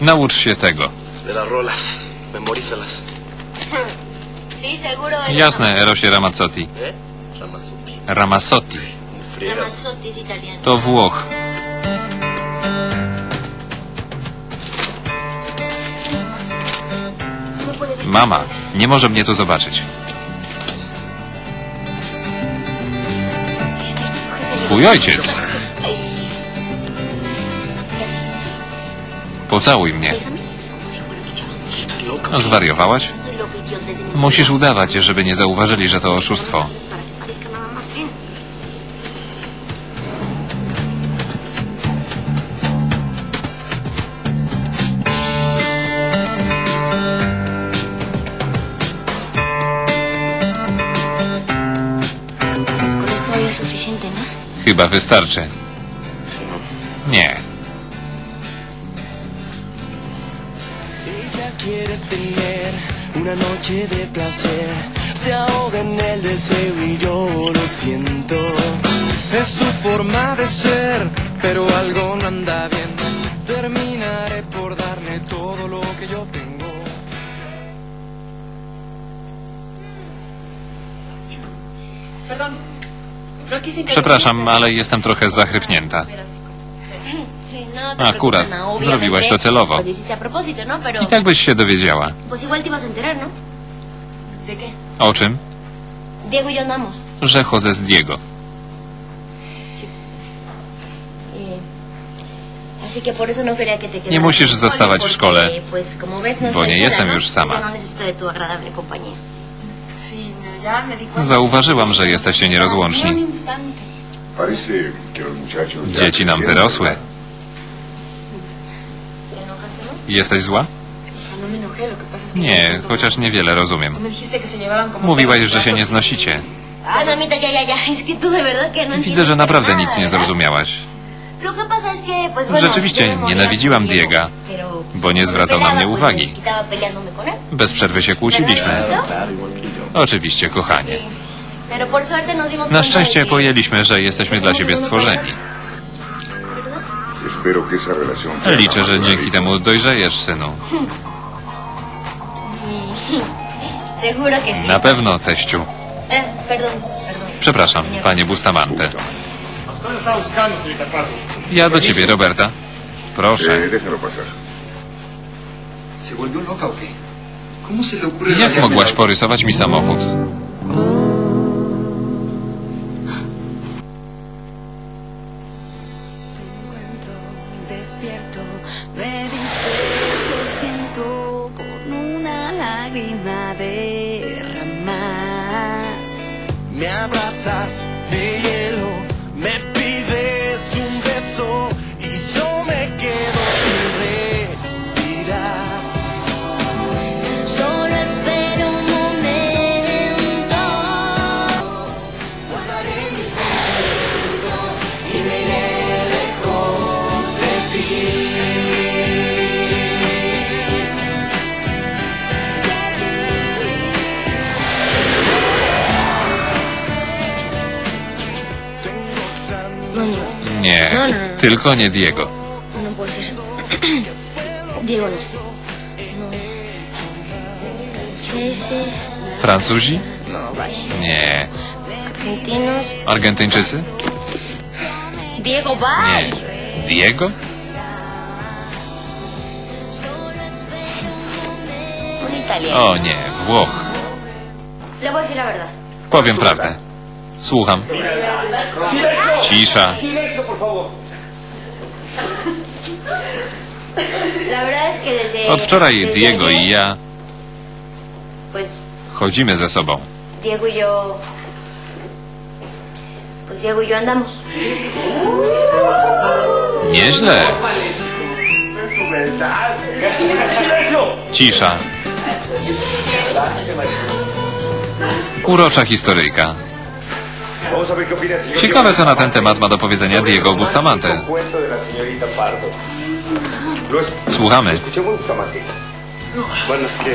Naucz się tego. de las rolas. Memorízalas. Sí, seguro. eres Jasne, Erosie Ramazzotti. ¿Eh? Ramazotti. Ramazzotti. Como friegas. Ramazzotti es italiano. To Włoch. No puede ver. Mama, nie może mnie tu zobaczyć. Twój ojciec. Loca? No, Zwariowałaś? Musisz udawać, żeby nie zauważyli, że to oszustwo. Para que parezca quiere tener una noche de placer, se ahoga en el deseo y yo lo siento. Es su forma de ser, pero algo no anda bien. Terminaré por darle todo lo que yo tengo. Przepraszam, ale jestem trochę zachrypnięta. Akurat, zrobiłaś to celowo. I tak byś się dowiedziała. O czym? Że chodzę z Diego. Nie musisz zostawać w szkole, bo nie jestem już sama. Zauważyłam, że jesteście nierozłączni. Dzieci nam wyrosły. ¿Verdad? ¿Te enojaste, no? Jesteś zła? Nie, chociaż niewiele rozumiem. Mówiłaś, że się nie znosicie. No Widzę, że naprawdę nic nie zrozumiałaś. Rzeczywiście nienawidziłam Diego, bo nie zwracał na mnie uwagi. Bez przerwy się kłóciliśmy. Oczywiście, kochanie. Na szczęście pojęliśmy, że jesteśmy dla siebie stworzeni. Espero que esa relación... crezca Liczę, że dzięki temu dojrzejesz, synu. Seguro que sí. Na pewno, teściu. Eh, perdón, perdón. Przepraszam, panie Bustamante. Ja do ciebie, Roberta. Proszę. Eh, déjalo pasar. ¿Se volvió loca o qué? ¿Cómo se le ocurre Jak mogłaś porysować mi samochód? Me dices lo siento con una lágrima derramas. Me abrazas de hielo, no, Nie, tylko nie Diego. no puede ser. Diego, no. No. Franceses, Francuzi? no. Nie. Argentinos. Argentyńczycy? Diego, bye. Nie. Diego? O nie, Włoch. Powiem prawdę. Słucham. Cisza. Od wczoraj Diego i ja chodzimy ze sobą. Diego yo... Pues Diego yo andamos. Nieźle. Cisza. Urocza historyjka. Ciekawe, co na ten temat ma do powiedzenia Diego Bustamante. Słuchamy.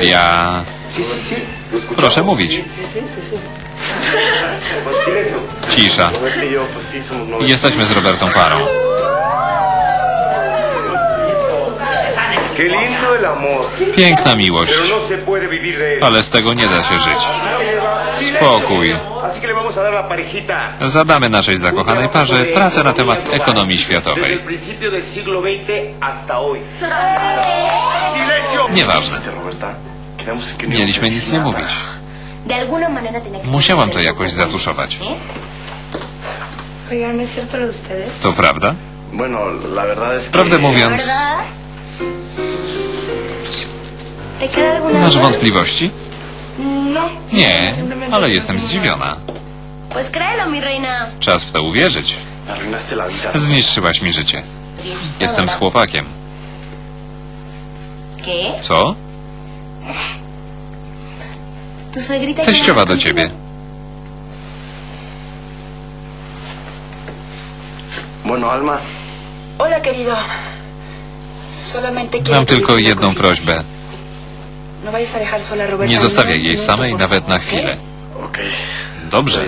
Ja... Proszę mówić. Cisza. Jesteśmy z Robertą parą. Piękna miłość, no ale z tego nie da się żyć. Spokój. Zadamy naszej zakochanej parze pracę na temat ekonomii światowej. Nieważne. No Mieliśmy nic nie mówić. Musiałam to jakoś zatuszować. Oigan, ¿es cierto lo de ustedes? To prawda? Prawdę mówiąc, masz wątpliwości? No. Nie, ale jestem zdziwiona. Czas w to uwierzyć. Zniszczyłaś mi życie. Jestem z chłopakiem. Co? Suegrita... Teściowa do ciebie. Bueno, Alma, Mam tylko jedną prośbę. Nie ni zostawiaj jej minuto, samej nawet na chwilę. Dobrze.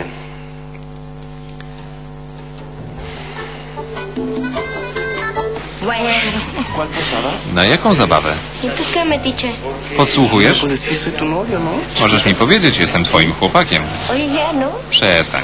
Na jaką zabawę? ¿Y? Podsłuchujesz? ¿no? Możesz mi powiedzieć, jestem twoim chłopakiem. ¿no? Przestań.